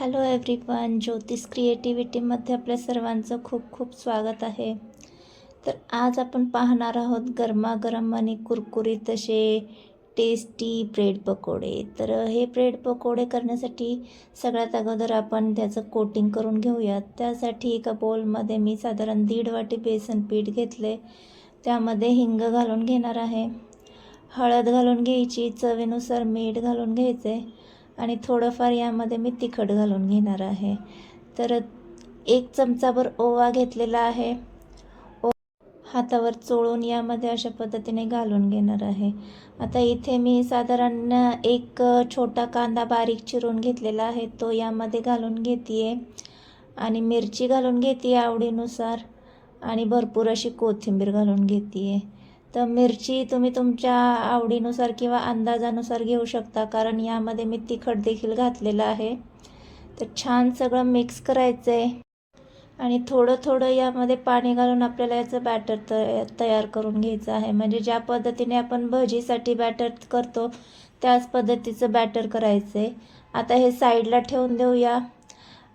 Hello everyone ज्योतिष क्रिएटिव्हिटीमध्ये आपल्या सर्वांचं खूप खूप स्वागत आहे. तर आज आपण पाहणार आहोत गरमागरम आणि कुरकुरीत असे टेस्टी ब्रेड पकोडे. तर हे ब्रेड पकोडे करण्यासाठी सगळ्यात अगोदर आपण त्याचं कोटिंग करून घेऊयात. त्यासाठी एका बोलमध्ये मी साधारण दीड वाटी बेसन पीठ घेतले. त्यामध्ये हिंग घालून घेणार आहे. हळद घालून घ्यायची चवीनुसार मीठ घालून घ्यायचे. आणि थोडंफार यामध्ये मी तिखट घालून घेणार आहे. तर एक चमचाभर ओवा घेतलेला आहे. ओ हातावर चोळून यामध्ये अशा पद्धतीने घालून घेणार आहे. आता इथे मी साधारण एक छोटा कांदा बारीक चिरून घेतलेला आहे. तो यामध्ये घालून घेते आहे आणि मिरची घालून घेते आवडीनुसार. आणि भरपूर अशी कोथिंबीर घालून घेते आहे तर मिरची तुम्ही तुमच्या आवडीनुसार किंवा अंदाजानुसार घेऊ शकता कारण यामध्ये मी तिखट देखील घातलेलं आहे. तर छान सगळं मिक्स करायचं आहे आणि थोडं थोडं यामध्ये पाणी घालून आपल्याला याचं बॅटर त तयार करून घ्यायचं आहे. म्हणजे ज्या पद्धतीने आपण भजीसाठी बॅटर करतो त्याच पद्धतीचं बॅटर करायचं आहे आता हे साईडला ठेवून देऊया.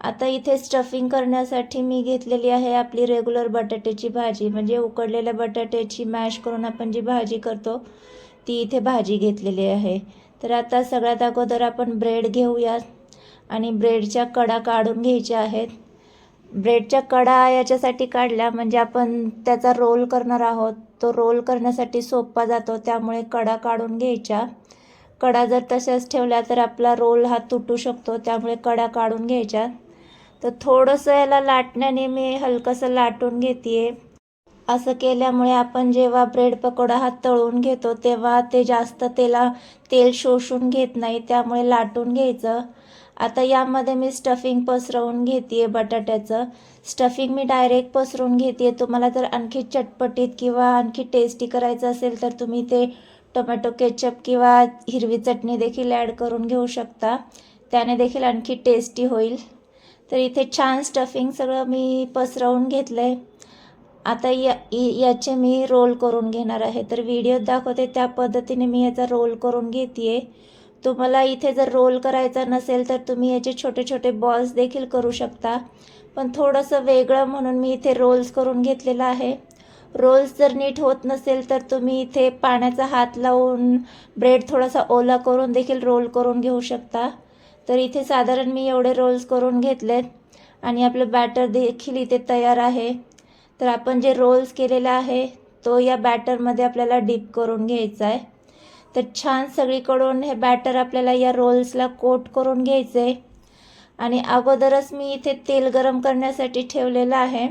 आता इथे स्टफिंग करण्यासाठी मी घेतलेली आहे आपली रेग्युलर बटाट्याची भाजी. म्हणजे उकडलेल्या बटाट्याची मॅश करून आपण जी भाजी करतो ती इथे भाजी घेतलेली आहे. तर आता सगळ्यात अगोदर आपण ब्रेड घेऊयात आणि ब्रेडच्या कडा काढून घ्यायच्या आहेत. ब्रेडच्या कडा याच्यासाठी काढल्या म्हणजे आपण त्याचा रोल करणार आहोत. तो रोल करण्यासाठी सोपा जातो त्यामुळे कडा काढून घ्यायच्या. कडा जर तशाच ठेवल्या तर आपला रोल हा तुटू शकतो त्यामुळे कडा काढून घ्यायच्या. तर थोडंसं याला लाटण्याने मी हलकंसं लाटून घेते असं केल्यामुळे आपण जेव्हा ब्रेड पकोडा हा तळून घेतो तेव्हा ते जास्त तेला तेल शोषून घेत नाही त्यामुळे लाटून घ्यायचं. आता यामध्ये मी स्टफिंग पसरवून घेते आहे बटाट्याचं. स्टफिंग मी डायरेक्ट पसरवून घेते तुम्हाला जर आणखी चटपटीत किंवा आणखी टेस्टी करायचं असेल तर तुम्ही ते टोमॅटो केचप किंवा हिरवी चटणी देखील ॲड करून घेऊ शकता. त्याने देखील आणखी टेस्टी होईल. तर इथे छान स्टफिंग सगळं मी पसरवून घेतलं आहे आता या याचे मी रोल करून घेणार आहे. तर व्हिडिओत दाखवते त्या पद्धतीने मी याचा रोल करून घेते आहे तुम्हाला इथे जर रोल करायचा नसेल तर तुम्ही याचे छोटे छोटे बॉल्स देखील करू शकता. पण थोडंसं वेगळं म्हणून मी इथे रोल्स करून घेतलेलं आहे. रोल्स जर नीट होत नसेल तर तुम्ही इथे पाण्याचा हात लावून ब्रेड थोडासा ओला करून देखील रोल करून घेऊ शकता. तर इथे साधारण मी एवढे रोल्स करून घेतलेत आणि आपलं बॅटर देखील इथे तयार आहे. तर आपण जे रोल्स केलेला आहे तो या बॅटरमध्ये आपल्याला डीप करून घ्यायचा आहे. तर छान सगळीकडून हे बॅटर आपल्याला या रोल्सला कोट करून घ्यायचं आहे. आणि अगोदरच मी इथे तेल गरम करण्यासाठी ठेवलेलं आहे.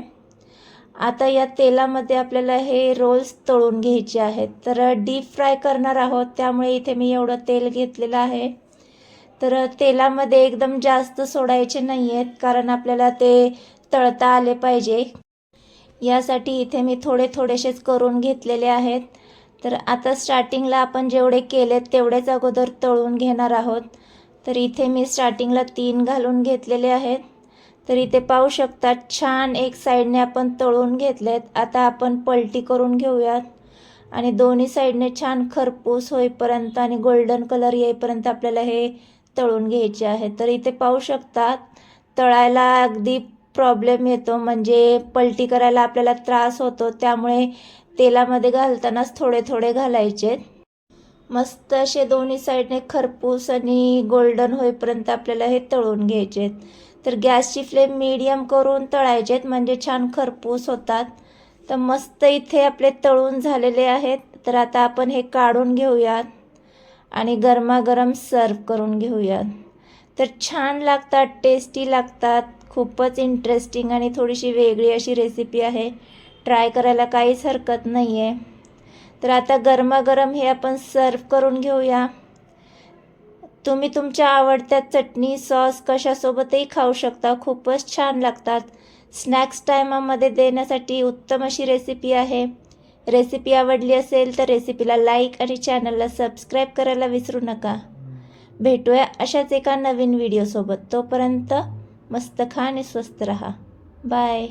आता या तेलामध्ये आपल्याला हे रोल्स तळून घ्यायचे आहेत. तर डीप फ्राय करणार आहोत त्यामुळे इथे मी एवढं तेल घेतलेलं आहे. तर तेलामध्ये एकदम जास्त सोडायचे नाही आहेत कारण आपल्याला ते तळता आले पाहिजे. यासाठी इथे मी थोडे थोडेसेच करून घेतलेले आहेत. तर आता स्टार्टिंगला आपण जेवढे केलेत तेवढेच अगोदर तळून घेणार आहोत. तर इथे मी स्टार्टिंगला तीन घालून घेतलेले आहेत. तर इथे पाहू शकता छान एक साईडने आपण तळून घेतलेत. आता आपण पलटी करून घेऊयात. आणि दोन्ही साईडने छान खरपूस होईपर्यंत आणि गोल्डन कलर येईपर्यंत आपल्याला हे तळून घ्यायचे आहे तर इथे पाहू शकता तळायला अगदी प्रॉब्लेम येतो. म्हणजे पलटी करायला आपल्याला त्रास होतो. त्यामुळे तेलामध्ये घालतानाच थोडे थोडे घालायचे. मस्त असे दोन्ही साईडने खरपूस आणि गोल्डन होईपर्यंत आपल्याला हे तळून घ्यायचे तर गॅसची फ्लेम मीडियम करून तळायचेत म्हणजे छान खरपूस होतात. तर मस्त इथे आपले तळून झालेले आहेत. तर आता आपण हे काढून घेऊयात. आणि गरमागरम सर्व करून घेऊयात. तर छान लागतात टेस्टी लागतात खूपच इंटरेस्टिंग आणि थोडीशी वेगळी अशी रेसिपी आहे. ट्राय करायला काहीच हरकत नाही आहे तर आता गरमागरम हे आपण सर्व करून घेऊया. तुम्ही तुमच्या आवडत्या चटणी सॉस कशासोबतही खाऊ शकता. खूपच छान लागतात. स्नॅक्स टायमामध्ये देण्यासाठी उत्तम अशी रेसिपी आहे. रेसिपी आवडली असेल तर रेसिपीला लाईक आणि चॅनलला सबस्क्राईब करायला विसरू नका. भेटूया अशाच एका नवीन व्हिडिओसोबत. तोपर्यंत मस्त खा आणि स्वस्त रहा. बाय.